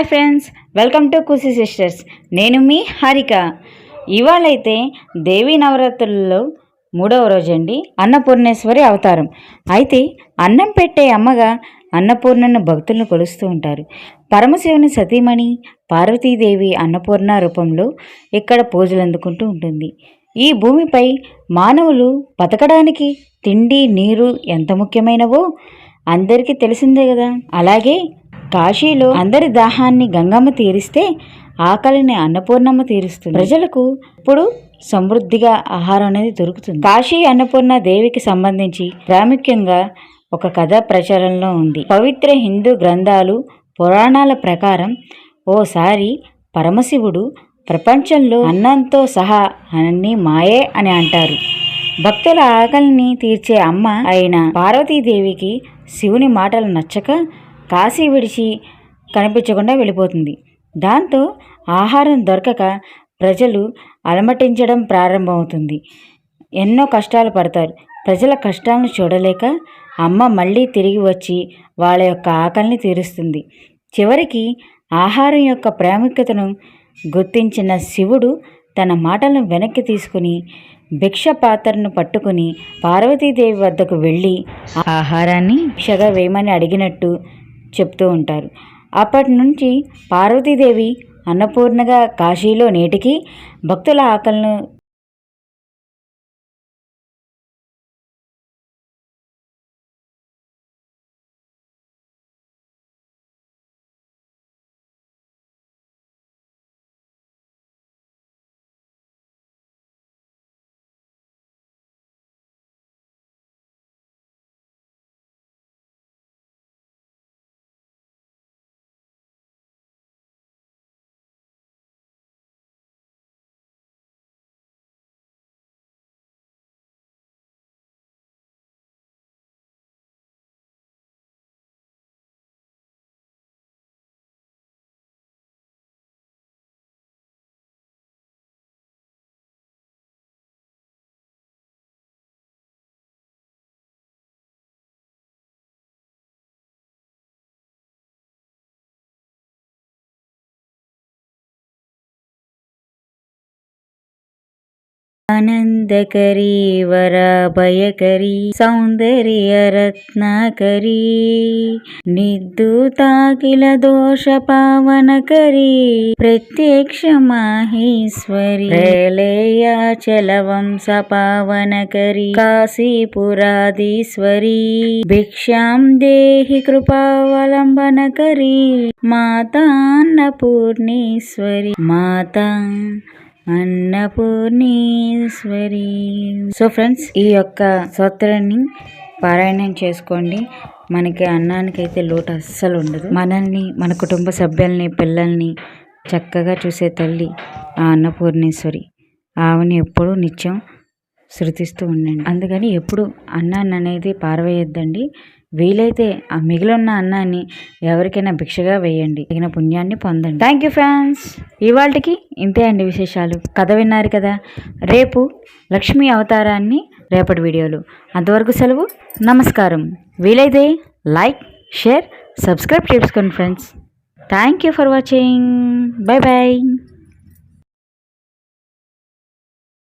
Hi friends welcome to Kusi sisters. నేను మీ హారిక. ఇవాళైతే దేవీ నవరాత్రులలో మూడవ రోజండి అన్నపూర్ణేశ్వరి అవతారం. అయితే అన్నం పెట్టే అమ్మగా అన్నపూర్ణను భక్తులను కొలుస్తూ ఉంటారు. పరమశివుని సతీమణి పార్వతీదేవి అన్నపూర్ణ రూపంలో ఇక్కడ పూజలు అందుకుంటూ ఉంటుంది. ఈ భూమిపై మానవులు బతకడానికి తిండి నీరు ఎంత ముఖ్యమైనవో అందరికీ తెలిసిందే కదా. అలాగే కాశీలో అందరి దాహాన్ని గంగమ్మ తీరిస్తే ఆకలిని అన్నపూర్ణమ్మ తీరుస్తుంది. ప్రజలకు ఇప్పుడు సమృద్ధిగా ఆహారం అనేది దొరుకుతుంది. కాశీ అన్నపూర్ణ దేవికి సంబంధించి ప్రాముఖ్యంగా ఒక కథ ప్రచారంలో ఉంది. పవిత్ర హిందూ గ్రంథాలు పురాణాల ప్రకారం ఓసారి పరమశివుడు ప్రపంచంలో అన్నంతో సహా అన్ని మాయే అని అంటారు. భక్తుల ఆకలిని తీర్చే అమ్మ అయిన పార్వతీదేవికి శివుని మాటలు నచ్చక కాశీ విడిచి కనిపించకుండా వెళ్ళిపోతుంది. దాంతో ఆహారం దొరకక ప్రజలు అలమటించడం ప్రారంభమవుతుంది. ఎన్నో కష్టాలు పడతారు. ప్రజల కష్టాలను చూడలేక అమ్మ మళ్ళీ తిరిగి వచ్చి వాళ్ళ యొక్క ఆకలిని తీరుస్తుంది. చివరికి ఆహారం యొక్క ప్రాముఖ్యతను గుర్తించిన శివుడు తన మాటలను వెనక్కి తీసుకుని భిక్ష పాత్రను పట్టుకుని పార్వతీదేవి వద్దకు వెళ్ళి ఆహారాన్ని భిక్షగా వేయమని అడిగినట్టు చెప్తూ ఉంటారు. అప్పటి నుంచి పార్వతీదేవి అన్నపూర్ణగా కాశీలో నేటికి భక్తుల ఆకలను ఆనందకరీ వరాభయకరీ సౌందర్య సౌందర్యరత్నాకరీ నిర్దూతాకిల దోష పావనకరీ ప్రత్యక్ష మాహేశ్వరి ప్రళయాచల వంశ పావనకరీ కాశీపురాధీశ్వరీ భిక్షాం దేహి కృపావలంబనకరీ మాతా అన్నపూర్ణేశ్వరి మాతా అన్నపూర్ణేశ్వరి. సో ఫ్రెండ్స్ ఈ యొక్క సూత్రాన్ని పారాయణం చేసుకోండి. మనకి అన్నానికి అయితే లోటు అస్సలు ఉండదు. మనల్ని మన కుటుంబ సభ్యుల్ని పిల్లల్ని చక్కగా చూసే తల్లి ఆ అన్నపూర్ణేశ్వరి. ఆవిని ఎప్పుడూ నిత్యం శృతిస్తూ ఉండండి. అందుకని ఎప్పుడు అన్నాన్ని అనేది పారవేయొద్దండి. వీలైతే ఆ మిగిలిన అన్నాన్ని ఎవరికైనా భిక్షగా వేయండి. తగిన పుణ్యాన్ని పొందండి. థ్యాంక్ యూ ఫ్రెండ్స్ ఇవాళకి ఇంతే అండి విశేషాలు. కథ విన్నారు కదా? రేపు లక్ష్మీ అవతారాన్ని రేపటి వీడియోలు. అంతవరకు సెలవు. నమస్కారం. వీలైతే లైక్ షేర్ సబ్స్క్రైబ్ చేసుకోండి friends thank you for watching bye bye